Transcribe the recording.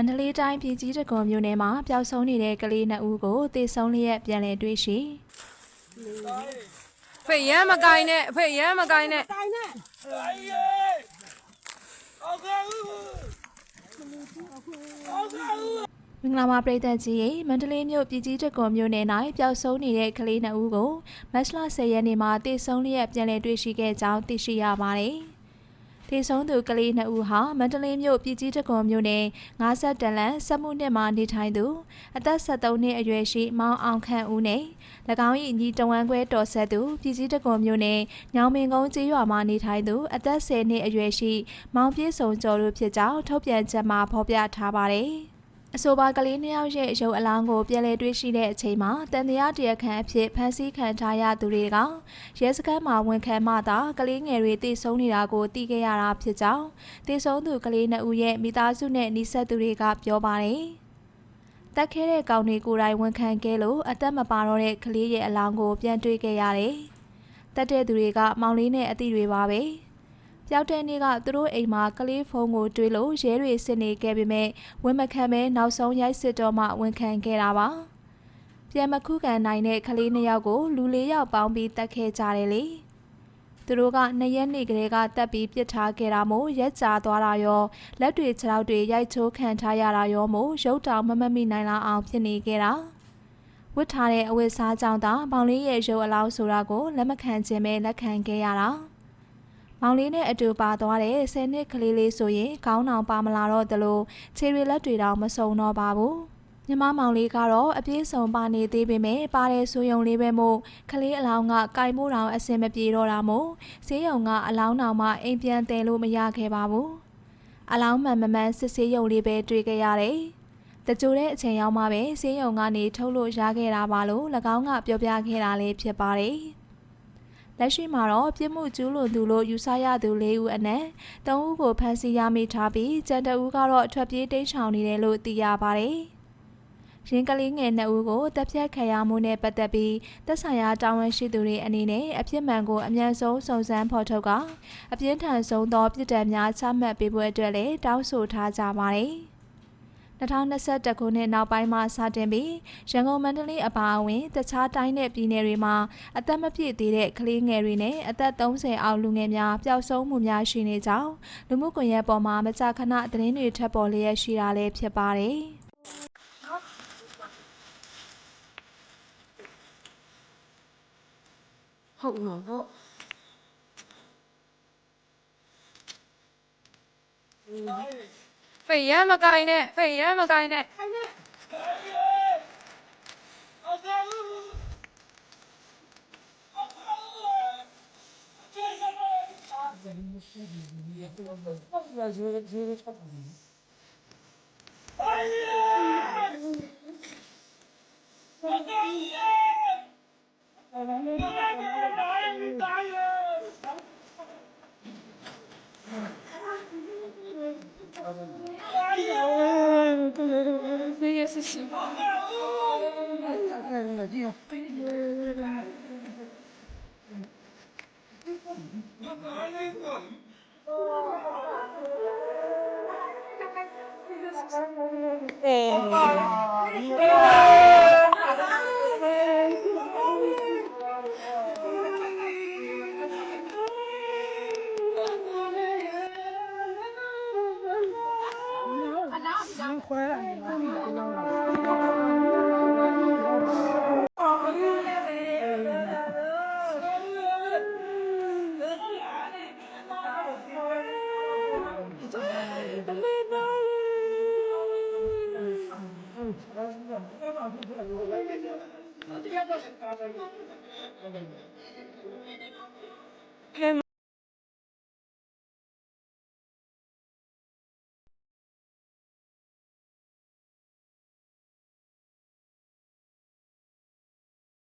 မန္တလေးတိုင်းပြည်ကြီးတကွန်မြို့နယ်မှာပျောက်ဆုံးနေတဲ့ကလေးနှစ်ဦးကိုတေဆုံးလျက်ပြန်လည်တွေ့ရှိဖေရမ်းမကိုင်းနဲ့ဖေရမ်းမကိုင်းနဲ့တိုင်းနဲ့မင်္ဂလာပါပရိသတ်ကြီးရေမန္တလေးမြို့ပြည်ကြီးတကွန်မြို့နယ်၌ပျောက်ဆုံးနေတဲ့ကလေးနှစ်ဦးကိုမတ်လ10ရက်နေ့မှာတေဆုံးလျက်ပြန်လည်တွေ့ရှိခဲ့ကြောင်းသိရှိရပါတယ်။ တေဆုံးသူကလေးနှစ်ဦးဟာမန္တလေးမြို့ပြည်ကြီးတကွန်မြို့နယ်50တလန်စက်မှုနှစ်မှာနေထိုင်သူအသက်73နှစ်အရွယ်ရှိမောင်အောင်ခန့်ဦးနဲ့၎င်း၏ညီတဝမ်းခွဲတော်ဆက်သူပြည်ကြီးတကွန်မြို့နယ်ညောင်မင်ကုန်းကျေးရွာမှာနေထိုင်သူအသက်10နှစ်အရွယ်ရှိမောင်ပြည့်စုံကျော်တို့ဖြစ်ကြောင်းထုတ်ပြန်ချက်မှာဖော်ပြထားပါတယ်။ အဆိုပါကလေးနှစ်ယောက်ရဲ့ရုပ်အလောင်းကိုပြန်လည်တွေ့ရှိတဲ့အချိန်မှာတန်တရားတရားခံအဖြစ်ဖမ်းဆီးခံထားရသူတွေကရဲစခန်းမှာဝန်ခံမှသာကလေးငယ်တွေတိဆုံးနေတာကိုသိခဲ့ရတာဖြစ်ကြောင်းတိဆုံးသူကလေးနှစ်ဦးရဲ့မိသားစုနဲ့နှိဆက်သူတွေကပြောပါတယ်။တက်ခဲတဲ့ကောင်တွေကိုယ်တိုင်ဝန်ခံခဲ့လို့အသက်မပါတော့တဲ့ကလေးရဲ့အလောင်းကိုပြန်တွေ့ခဲ့ရတယ်။တက်တဲ့သူတွေကမောင်လေးနဲ့အသည့်တွေပါပဲ။ ပျောက်တဲ့နေ့ကသူတို့အိမ်မှာကလေးဖုန်းကိုတွေးလို့ရဲတွေစစ်နေခဲ့ပေမဲ့ဝန်မခံပဲနောက်ဆုံးရိုက်စစ်တော့မှဝန်ခံခဲ့တာပါပြန်မခုခံနိုင်တဲ့ကလေးနှစ်ယောက်ကိုလူလေးယောက်ပေါင်းပြီးတတ်ခဲ့ကြတယ်လေသူတို့ကနှစ်ရက်နေ့ကလေးကတက်ပြီးပြစ်ထားခဲ့တာမို့ရက်ကြာသွားတာရောလက်တွေခြေထောက်တွေရိုက်ချိုးခံထားရတာရောမို့ရုပ်တောင်မမတ်မိနိုင်လောက်အောင်ဖြစ်နေခဲ့တာဝတ်ထားတဲ့အဝတ်စားကြောင့်သာပေါင်လေးရဲ့ရုပ်အလောင်းဆိုတာကိုလက်မခံခြင်းပဲလက်ခံခဲ့ရတာ မောင်လေးနဲ့အတူပါသွားတဲ့ဆယ်နှစ်ကလေးလေးဆိုရင်ခေါင်းတောင်ပါမလာတော့သလိုခြေတွေလက်တွေတောင်မစုံတော့ပါဘူးမြမမောင်လေးကတော့အပြည့်စုံပါနေသေးပေမဲ့ပါတဲ့ဆိုယုံလေးပဲမို့ကလေးအလောင်းကကြိုင်မို့တောင်အစင်မပြေတော့တာမို့ဈေးရုံကအလောင်းတောင်မှအိမ်ပြန်တယ်လို့မရခဲ့ပါဘူးအလောင်းမှန်မမှန်စစ်ဆေးရုံလေးပဲတွေ့ခဲ့ရတယ်တကြိုတဲ့အချိန်ရောက်မှပဲဈေးရုံကနေထုတ်လို့ရခဲ့တာပါလို့၎င်းကပြောပြခဲ့တာလေးဖြစ်ပါတယ် လက်ရှိမှာတော့ပြစ်မှုကျူးလွန်သူလို့ယူဆရသူ၄ဦးအနက်၃ဦးကိုဖမ်းဆီးရမိထားပြီးကျန်တဦးကတော့အထွက်ပြေးတိမ်းရှောင်နေတယ်လို့သိရပါတယ်။ရင်းကလေးငယ်နှစ်ဦးကိုတပ်ဖြတ်ခံရမှုနဲ့ပတ်သက်ပြီးသက်ဆိုင်ရာတာဝန်ရှိသူတွေအနေနဲ့အပြစ်မှန်ကိုအမြန်ဆုံးစုံစမ်းဖော်ထုတ်ကအပြင်းထန်ဆုံးသောပြည်ဒဏ်များချမှတ်ပေးဖို့အတွက်လည်းတောင်းဆိုထားကြပါတယ်။ 2021ခုနှစ်နောက်ပိုင်းမှာစတင်ပြီးရန်ကုန်မန္တလေးအပါအဝင်တခြားတိုင်းနဲ့ပြည်နယ်တွေမှာအသက်မပြည့်သေးတဲ့ကလေးငယ်တွေနဲ့အသက်30အောက်လူငယ်များပျောက်ဆုံးမှုများရှိနေကြောင်းလူမှုကွန်ရက်ပေါ်မှာမကြာခဏသတင်းတွေထပ်ပေါ်လျက်ရှိတာလည်းဖြစ်ပါတယ်။ဟုတ်မှာပေါ့ဖေရ မ်းမကိုင်း ခွဲလိုက်ပါ ကဲ